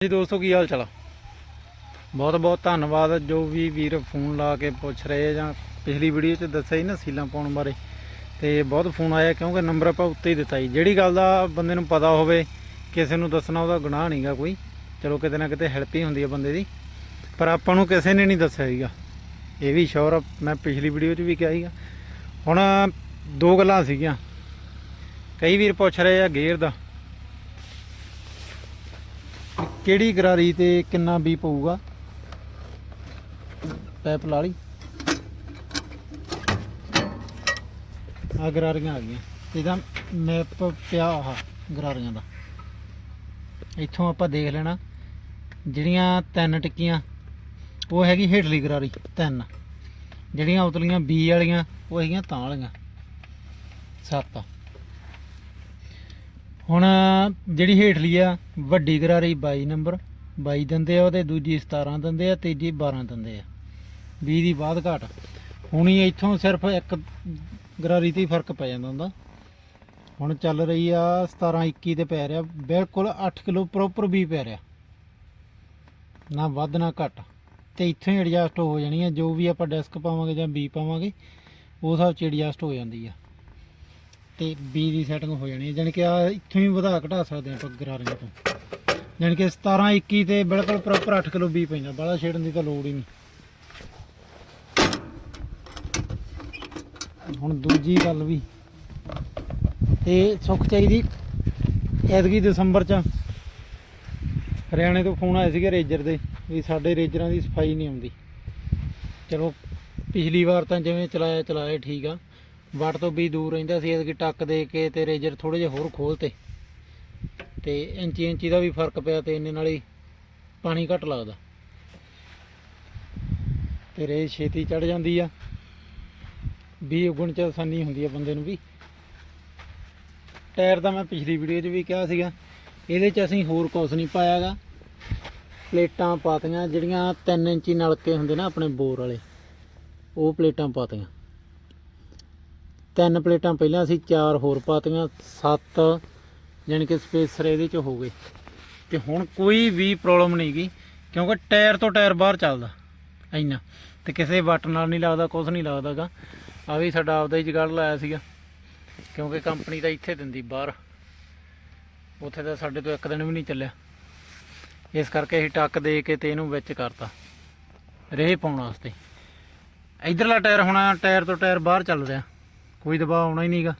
ਜੀ ਦੋਸਤੋ, ਕੀ ਹਾਲ ਚਾਲ ਆ? ਬਹੁਤ ਬਹੁਤ ਧੰਨਵਾਦ। ਜੋ ਵੀ ਵੀਰ ਫੋਨ ਲਾ ਕੇ ਪੁੱਛ ਰਹੇ ਆ ਜਾਂ ਪਿਛਲੀ ਵੀਡੀਓ 'ਚ ਦੱਸਿਆ ਸੀ ਨਾ ਸੀਲਾਂ ਪਾਉਣ ਬਾਰੇ, ਤੇ ਬਹੁਤ ਫੋਨ ਆਇਆ ਕਿਉਂਕਿ ਨੰਬਰ ਆਪਾਂ ਉੱਤੇ ਹੀ ਦਿੱਤਾ ਜੀ ਜਿਹੜੀ ਗੱਲ ਦਾ ਬੰਦੇ ਨੂੰ ਪਤਾ ਹੋਵੇ, ਕਿਸੇ ਨੂੰ ਦੱਸਣਾ ਉਹਦਾ ਗੁਨਾਹ ਨਹੀਂਗਾ ਕੋਈ। ਚਲੋ ਕਿਤੇ ਨਾ ਕਿਤੇ ਹੈਲਪ ਹੀ ਹੁੰਦੀ ਹੈ ਬੰਦੇ ਦੀ। ਪਰ ਆਪਾਂ ਨੂੰ ਕਿਸੇ ਨੇ ਨਹੀਂ ਦੱਸਿਆ ਸੀਗਾ। ਇਹ ਵੀ ਸ਼ੋਰ ਮੈਂ ਪਿਛਲੀ ਵੀਡੀਓ 'ਚ ਵੀ ਕਿਹਾ ਸੀਗਾ। ਹੁਣ ਦੋ ਗੱਲਾਂ ਸੀਗੀਆਂ। ਕਈ ਵੀਰ ਪੁੱਛ ਰਹੇ ਆ ਗੇਅਰ ਦਾ। ਕਿਹੜੀ ਗਰਾਰੀ ਤੇ ਕਿੰਨਾ ਬੀ ਪਊਗਾ? ਪੈਪ ਲਾ ਲਈ। ਆ ਗਰਾਰੀਆਂ ਆ ਗਈਆਂ। ਇਹਦਾ ਮੈਪ ਪਿਆ ਆ ਗਰਾਰੀਆਂ ਦਾ। ਇੱਥੋਂ ਆਪਾਂ ਦੇਖ ਲੈਣਾ, ਜਿਹੜੀਆਂ ਤਿੰਨ ਟਿੱਕੀਆਂ, ਉਹ ਹੈਗੀ ਹੇਠਲੀ ਗਰਾਰੀ, ਤਿੰਨ। ਜਿਹੜੀਆਂ ਉਤਲੀਆਂ ਬੀ ਵਾਲੀਆਂ, ਉਹ ਹੈਗੀਆਂ ਤਾਂ ਵਾਲੀਆਂ। ਸੱਤ। ਹੁਣ ਜਿਹੜੀ ਹੇਠਲੀ ਆ, ਵੱਡੀ ਗਰਾਰੀ 22 ਨੰਬਰ 22 ਦਿੰਦੇ ਆ ਉਹਦੇ, ਦੂਜੀ 17 ਦਿੰਦੇ ਆ, ਤੀਜੀ 12 ਦਿੰਦੇ ਆ। 20 ਦੀ ਬਾਅਦ ਘਾਟ। ਹੁਣ ਇੱਥੋਂ ਸਿਰਫ ਇੱਕ ਗਰਾਰੀ ਤੇ ਹੀ ਫ਼ਰਕ ਪੈ ਜਾਂਦਾ ਹੁੰਦਾ। ਹੁਣ ਚੱਲ ਰਹੀ ਆ 17 21 ਤੇ ਪੈ ਰਿਹਾ। ਬਿਲਕੁਲ 8 ਕਿਲੋ ਪ੍ਰੋਪਰ ਵੀ ਪੈ ਰਿਹਾ। ਨਾ ਵੱਧ, ਨਾ ਘੱਟ। ਤੇ ਇੱਥੋਂ ਹੀ ਐਡਜਸਟ ਹੋ ਜਾਣੀ ਆ। ਜੋ ਵੀ ਆਪਾਂ ਡੈਸਕ ਪਾਵਾਂਗੇ ਜਾਂ ਬੀ ਪਾਵਾਂਗੇ ਉਸ ਹਿਸਾਬ ਚ ਐਡਜਸਟ ਹੋ ਜਾਂਦੀ ਆ। ਤੇ ਬੀ ਦੀ ਸੈਟਿੰਗ ਹੋ ਜਾਣੀ ਹੈ। ਜਾਣੀ ਕਿ ਆ ਇੱਥੋਂ ਹੀ ਵਧਾ ਘਟਾ ਸਕਦੇ ਆਪਾਂ ਗਰਾਰੀਆਂ ਤੋਂ। ਜਾਣੀ ਕਿ 17 21 ਤੇ ਬਿਲਕੁਲ ਪ੍ਰੋਪਰ 8 ਕਿਲੋ ਬੀ ਪੈਂਦਾ। ਬਾਹਲਾ ਛੇੜਨ ਦੀ ਤਾਂ ਲੋੜ ਹੀ ਨਹੀਂ। ਹੁਣ ਦੂਜੀ ਗੱਲ ਵੀ। ਇਹ ਸੁੱਖ ਚਾਹੀਦੀ ਐਤਕੀ ਦਸੰਬਰ ਚ। ਹਰਿਆਣੇ ਤੋਂ ਫੋਨ ਆਇਆ ਸੀਗਾ ਰੇਜਰ ਦੇ ਵੀ ਸਾਡੇ ਰੇਜਰਾਂ ਦੀ ਸਫ਼ਾਈ ਨਹੀਂ ਆਉਂਦੀ। ਚਲੋ, ਪਿਛਲੀ ਵਾਰ ਤਾਂ ਜਿਵੇਂ ਚਲਾਇਆ ਚਲਾਇਆ ਠੀਕ ਆ। ਵੱਟ ਤੋਂ ਵੀ ਦੂਰ ਰਹਿੰਦਾ ਸੀ, ਐਤਕੀ ਟੱਕ ਦੇ ਕੇ ਤੇ ਰੇਜਰ ਥੋੜੇ ਜਿਹਾ ਹੋਰ ਖੋਲਤੇ ਤੇ। ਇੰਚੀ ਇੰਚੀ ਦਾ ਵੀ ਫ਼ਰਕ ਪਿਆ ਤੇ ਇੰਨੇ ਨਾਲ ਹੀ ਪਾਣੀ ਘੱਟ ਲੱਗਦਾ। ਤੇ ਰੇਜ਼ ਛੇਤੀ ਚੜ ਜਾਂਦੀ ਆ। ਵੀ ਉਗਣ ਚ ਆਸਾਨੀ ਹੁੰਦੀ ਆ ਬੰਦੇ ਨੂੰ ਵੀ। ਟਾਇਰ ਤਾਂ ਮੈਂ ਪਿਛਲੀ ਵੀਡੀਓ 'ਚ ਵੀ ਕਿਹਾ ਸੀਗਾ, ਇਹਦੇ 'ਚ ਅਸੀਂ ਹੋਰ ਕੁਝ ਨਹੀਂ ਪਾਇਆਗਾ। ਪਲੇਟਾਂ ਪਾਤੀਆਂ, ਜਿਹੜੀਆਂ 3 ਇੰਚੀ ਨਲਕੇ ਹੁੰਦੇ ਨਾ ਆਪਣੇ ਬੋਰ ਵਾਲੇ, ਉਹ ਪਲੇਟਾਂ ਪਾਤੀਆਂ। ਤਿੰਨ ਪਲੇਟਾਂ ਪਹਿਲਾਂ ਅਸੀਂ ਚਾਰ ਹੋਰ ਪਾਤੀਆਂ, ਸੱਤ ਯਾਨੀ ਕਿ ਸਪੇਸਰ ਇਹਦੇ 'ਚ ਹੋ ਗਏ। ਤੇ ਹੁਣ ਕੋਈ ਵੀ ਪ੍ਰੋਬਲਮ ਨਹੀਂ ਗਈ ਕਿਉਂਕਿ ਟਾਇਰ ਤੋਂ ਟਾਇਰ ਬਾਹਰ ਚੱਲਦਾ, ਇੰਨਾ। ਤੇ ਕਿਸੇ ਵੱਟ ਨਾਲ ਨਹੀਂ ਲੱਗਦਾ ਕੁਝ ਨਹੀਂ ਲੱਗਦਾਗਾ। ਆ ਵੀ ਸਾਡਾ ਆਪਦਾ ਹੀ ਜਗਾੜ ਲਾਇਆ ਸੀਗਾ, ਕਿਉਂਕਿ ਕੰਪਨੀ ਤਾਂ ਇੱਥੇ ਦਿੰਦੀ ਬਾਹਰ। ਉੱਥੇ ਤਾਂ ਸਾਡੇ ਤੋਂ ਇੱਕ ਦਿਨ ਵੀ ਨਹੀਂ ਚੱਲਿਆ। ਇਸ ਕਰਕੇ ਅਸੀਂ ਟੱਕ ਦੇ ਕੇ ਤੇ ਇਹਨੂੰ ਵਿੱਚ ਕਰਤਾ। ਰੇਹ ਪਾਉਣ ਵਾਸਤੇ। ਇਧਰਲਾ ਟਾਇਰ ਹੁਣ ਟਾਇਰ ਤੋਂ ਟਾਇਰ ਬਾਹਰ ਚੱਲ ਰਿਹਾ। ਕੋਈ ਦਬਾਅ ਆਉਣਾ ਹੀ ਨਹੀਂਗਾ।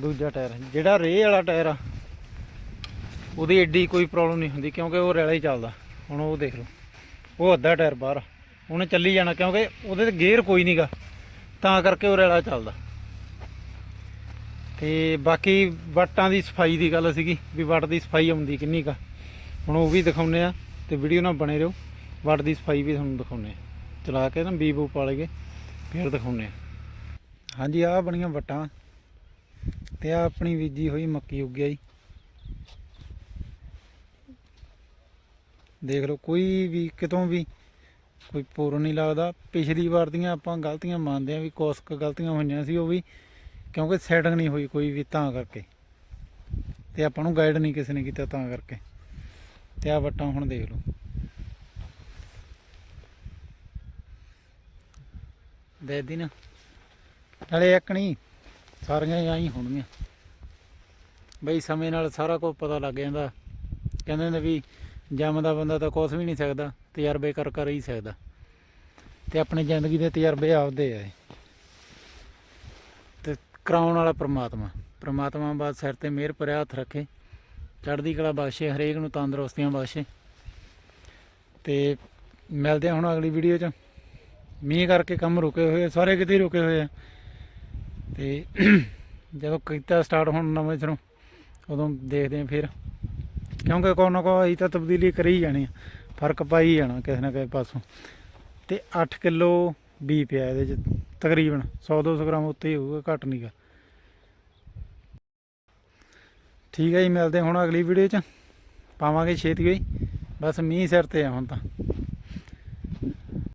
ਦੂਜਾ ਟਾਇਰ, ਜਿਹੜਾ ਰੇਹ ਵਾਲਾ ਟਾਇਰ ਆ, ਉਹਦੀ ਐਡੀ ਕੋਈ ਪ੍ਰੋਬਲਮ ਨਹੀਂ ਹੁੰਦੀ ਕਿਉਂਕਿ ਉਹ ਰੈਲਾ ਹੀ ਚੱਲਦਾ। ਹੁਣ ਉਹ ਦੇਖ ਲਓ, ਉਹ ਅੱਧਾ ਟਾਇਰ ਬਾਹਰ ਆ। ਉਹਨੇ ਚੱਲੀ ਜਾਣਾ ਕਿਉਂਕਿ ਉਹਦੇ ਤੇ ਗੇਅਰ ਕੋਈ ਨਹੀਂਗਾ, ਤਾਂ ਕਰਕੇ ਉਹ ਰੈਲਾ ਚੱਲਦਾ। ਤੇ ਬਾਕੀ ਵੱਟਾਂ ਦੀ ਸਫ਼ਾਈ ਦੀ ਗੱਲ ਸੀਗੀ, ਵੀ ਵੱਟ ਦੀ ਸਫ਼ਾਈ ਆਉਂਦੀ ਕਿੰਨੀ ਕਾ ਹੁਣ ਉਹ ਵੀ ਦਿਖਾਉਨੇ ਆ, ਤੇ ਵੀਡੀਓ ਨਾਲ ਬਣੇ ਰਹੋ। ਵੱਟ ਦੀ ਸਫ਼ਾਈ ਵੀ ਤੁਹਾਨੂੰ ਦਿਖਾਉਨੇ ਆ। ਚਲਾ ਕੇ ਨਾ ਬੀਬੂ ਪਾ ਲਈਏ ਫਿਰ ਦਿਖਾਉਨੇ ਆ। ਹਾਂਜੀ, ਆਹ ਬਣੀਆਂ ਵੱਟਾਂ ਤੇ ਆ ਆਪਣੀ ਬੀਜੀ ਹੋਈ ਮੱਕੀ ਉੱਗਿਆ ਜੀ ਦੇਖ ਲਓ, ਕੋਈ ਵੀ ਕਿਤੋਂ ਵੀ ਕੋਈ ਪੂਰ ਨਹੀਂ ਲੱਗਦਾ। ਪਿਛਲੀ ਵਾਰ ਦੀਆਂ ਆਪਾਂ ਗਲਤੀਆਂ ਮੰਨਦੇ ਆ ਵੀ ਕੋਸਕ ਗਲਤੀਆਂ ਹੋਈਆਂ ਸੀ, ਉਹ ਵੀ ਕਿਉਂਕਿ ਸੈਟਿੰਗ ਨਹੀਂ ਹੋਈ ਕੋਈ ਵੀ ਤਾਂ ਕਰਕੇ। ਤੇ ਆਪਾਂ ਨੂੰ ਗਾਈਡ ਨਹੀਂ ਕਿਸੇ ਨੇ ਕੀਤਾ ਤਾਂ ਕਰਕੇ। ਤੇ ਆ ਵੱਟਾਂ ਹੁਣ ਦੇਖ ਲਓ। ਦੇ ਦੀ ਨਾ ਨਾਲੇ ਇੱਕ ਨਹੀਂ, ਸਾਰੀਆਂ ਆਈ ਹੋਣਗੀਆਂ। ਬਈ ਸਮੇਂ ਨਾਲ ਸਾਰਾ ਕੁਝ ਪਤਾ ਲੱਗ ਜਾਂਦਾ। ਕਹਿੰਦੇ ਨੇ ਵੀ ਜੰਮਦਾ ਬੰਦਾ ਤਾਂ ਕੁਝ ਵੀ ਨਹੀਂ ਸਕਦਾ, ਤਜਰਬੇ ਕਰ ਕਰ ਹੀ ਸਕਦਾ। ਤੇ ਆਪਣੀ ਜ਼ਿੰਦਗੀ ਦੇ ਤਜਰਬੇ ਆਪਦੇ ਆ ਤੇ ਕਰਾਉਣ ਵਾਲਾ ਪ੍ਰਮਾਤਮਾ। ਪ੍ਰਮਾਤਮਾ ਬਾਦ ਸਿਰ ਤੇ ਮਿਹਰ ਭਰਿਆ ਹੱਥ ਰੱਖੇ। ਚੜ੍ਹਦੀ ਕਲਾ ਬਖਸ਼ੇ, ਹਰੇਕ ਨੂੰ ਤੰਦਰੁਸਤੀਆਂ ਬਖਸ਼ੇ। ਤੇ ਮਿਲਦੇ ਹੁਣ ਅਗਲੀ ਵੀਡੀਓ 'ਚ। ਮੀਂਹ ਕਰਕੇ ਕੰਮ ਰੁਕੇ ਹੋਏ ਸਾਰੇ ਕਿਤੇ ਰੁਕੇ ਹੋਏ ਆ। ਤੇ ਜਦੋਂ ਕੀਤਾ ਸਟਾਰਟ ਹੁਣ ਨਵੇਂ ਸਿਰੋਂ, ਉਦੋਂ ਦੇਖਦੇ ਆ ਫਿਰ। ਕਿਉਂਕਿ ਕੋਈ ਨਾ ਕੋਈ ਅਸੀਂ ਤਾਂ ਤਬਦੀਲੀ ਕਰੀ ਜਾਣੀ ਆ, ਫ਼ਰਕ ਪਾਈ ਜਾਣਾ ਕਿਸੇ ਨਾ ਕਿਸੇ ਪਾਸੋਂ। ਤੇ 8 ਕਿਲੋ ਬੀ ਪਿਆ ਇਹਦੇ ਚ, ਤਕਰੀਬਨ 100 200 ਗ੍ਰਾਮ ਉੱਤੇ ਹੀ ਹੋਊਗਾ, ਘੱਟ ਨਹੀਂਗਾ ਠੀਕ ਹੈ ਜੀ, ਮਿਲਦੇ ਹੁਣ ਅਗਲੀ ਵੀਡੀਓ ਚ। ਪਾਵਾਂਗੇ ਛੇਤੀ ਹੀ ਬਸ ਮੀਂਹ ਸਿਰ ਤੇ ਆ ਹੁਣ ਤਾਂ।